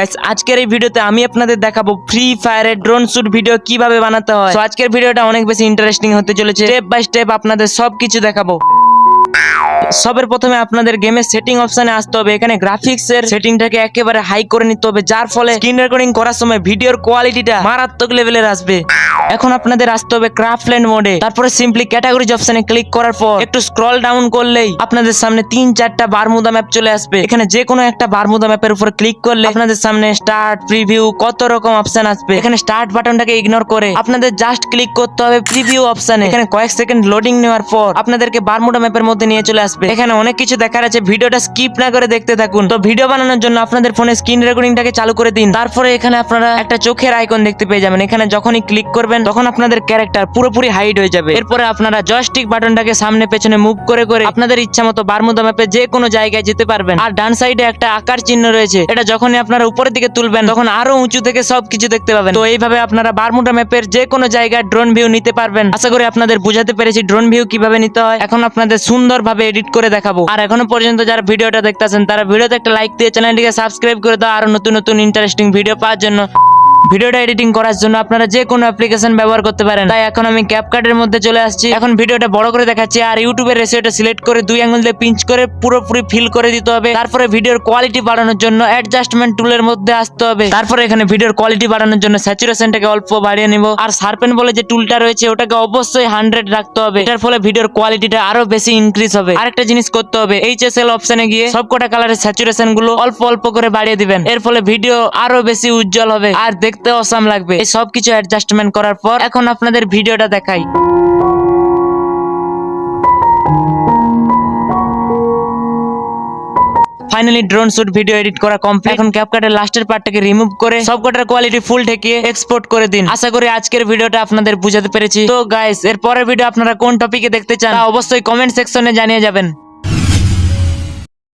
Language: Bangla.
গাইস আজকের এই ভিডিওতে আমি আপনাদের দেখাবো ফ্রি ফায়ারের ড্রোন শুট ভিডিও কীভাবে বানাতে হয়। তো আজকের ভিডিওটা অনেক বেশি ইন্টারেস্টিং হতে চলেছে। স্টেপ বাই স্টেপ আপনাদের সবকিছু দেখাবো। সবের প্রথমে আপনাদের গেমের সেটিং অপশনে আসতে হবে। এখানে গ্রাফিক্স এর সেটিংটাকে একেবারে হাই করে নিতে হবে। যার ফলে স্ক্রিন রেকর্ডিং করার সময় ভিডিওর কোয়ালিটিটা মারাত্মক লেভেলের আসবে। এখন আপনাদের আসতে হবে ক্রাফটল্যান্ড মোডে তারপরে সিম্পলি ক্যাটাগরিজ অপশনে ক্লিক করার পর একটু স্ক্রল ডাউন করলেই আপনাদের সামনে তিন চারটা বারমুদা ম্যাপ চলে আসবে। এখানে যে কোনো একটা বারমুদা ম্যাপের উপর ক্লিক করলে আপনাদের সামনে স্টার্ট প্রিভিউ কত রকম অপশন আসবে। এখানে স্টার্ট বাটনটাকে ইগনোর করে আপনাদের জাস্ট ক্লিক করতে হবে প্রিভিউ অপশনে এখানে কয়েক সেকেন্ড লোডিং নেওয়ার পর আপনাদেরকে বারমুডা ম্যাপের মধ্যে নিয়ে চলে আসবে। এখানে অনেক কিছু দেখার আছে, ভিডিওটা স্কিপ না করে দেখতে থাকুন। তো ভিডিও বানানোর জন্য আপনাদের ফোনে স্ক্রিন রেকর্ডিংটাকে চালু করে দিন। তারপরে এখানে আপনারা একটা চোখের আইকন দেখতে পেয়ে যাবেন। এখানে যখনই ক্লিক করবেন তখন আপনাদের ক্যারেক্টার পুরোপুরি হাইড হয়ে যাবে। এরপরে আপনারা জয়স্টিক বাটনটাকে সামনে পেছনে মুভ করে করে আপনাদের ইচ্ছা মতো বারমুদা ম্যাপে যে কোনো জায়গায় যেতে পারবেন। আর ডান সাইডে একটা আকার চিহ্ন রয়েছে, এটা যখনই আপনারা উপরের দিকে তুলবেন, তখন আরও উঁচু থেকে সবকিছু দেখতে পাবেন। তো এইভাবে আপনারা বারমুডা ম্যাপের যে কোনো জায়গায় ড্রোন ভিউ নিতে পারবেন। আশা করি আপনাদের বুঝাতে পেরেছি ড্রোন ভিউ কীভাবে নিতে হয়। এখন আপনাদের সুন্দরভাবে এডিট করে দেখাবো। আর এখনও পর্যন্ত যারা ভিডিওটা দেখতেছেন, তারা ভিডিওতে একটা লাইক দিয়ে চ্যানেলটিকে সাবস্ক্রাইব করে দাও। আরও নতুন নতুন ইন্টারেস্টিং ভিডিও পাওয়ার জন্য। ভিডিওটা এডিটিং করার জন্য আপনারা যে কোনো অ্যাপ্লিকেশন ব্যবহার করতে পারেন। তাই এখন আমি ক্যাপকাটের মধ্যে চলে আসছি। এখন ভিডিওটা বড় করে দেখাচ্ছি আর ইউটিউবের রেশিওটা সিলেক্ট করে দুই আঙ্গুল দিয়ে পিঞ্চ করে পুরোপুরি ফিল করে দিতে হবে। তারপরে ভিডিওর কোয়ালিটি বাড়ানোর জন্য অ্যাডজাস্টমেন্ট টুলের মধ্যে আসতে হবে। তারপরে এখানে ভিডিওর কোয়ালিটি বাড়ানোর জন্য স্যাচুরেশনটাকে অল্প বাড়িয়ে নিব। আর শার্পেন বলে যে টুলটা রয়েছে, ওটাকে অবশ্যই হান্ড্রেড রাখতে হবে। এটার ফলে ভিডিওর কোয়ালিটিটা আরও বেশি ইনক্রিজ হবে। আরেকটা জিনিস করতে হবে। এইচএসএল অপশনে গিয়ে সবকটা কালারের স্যাচুরেশনগুলো অল্প অল্প করে বাড়িয়ে দিবেন। এর ফলে ভিডিও আরও বেশি উজ্জ্বল হবে। আর দেখতে অসাম লাগবে। এই সব কিছু অ্যাডজাস্টমেন্ট করার পর এখন আপনাদের ভিডিওটা দেখাই। Finally drone shoot video edit করা কমপ্লিট এখন ক্যাপকাটের লাস্টের পার্টটাকে রিমুভ করে সবকটার কোয়ালিটি ফুল ঠেকিয়ে এক্সপোর্ট করে দিন। আশা করি আজকের ভিডিওটা আপনাদের বুঝাতে পেরেছি। তো গাইস এর পরের ভিডিও আপনারা কোন টপিকে দেখতে চান অবশ্যই কমেন্ট সেকশনে জানিয়ে যাবেন।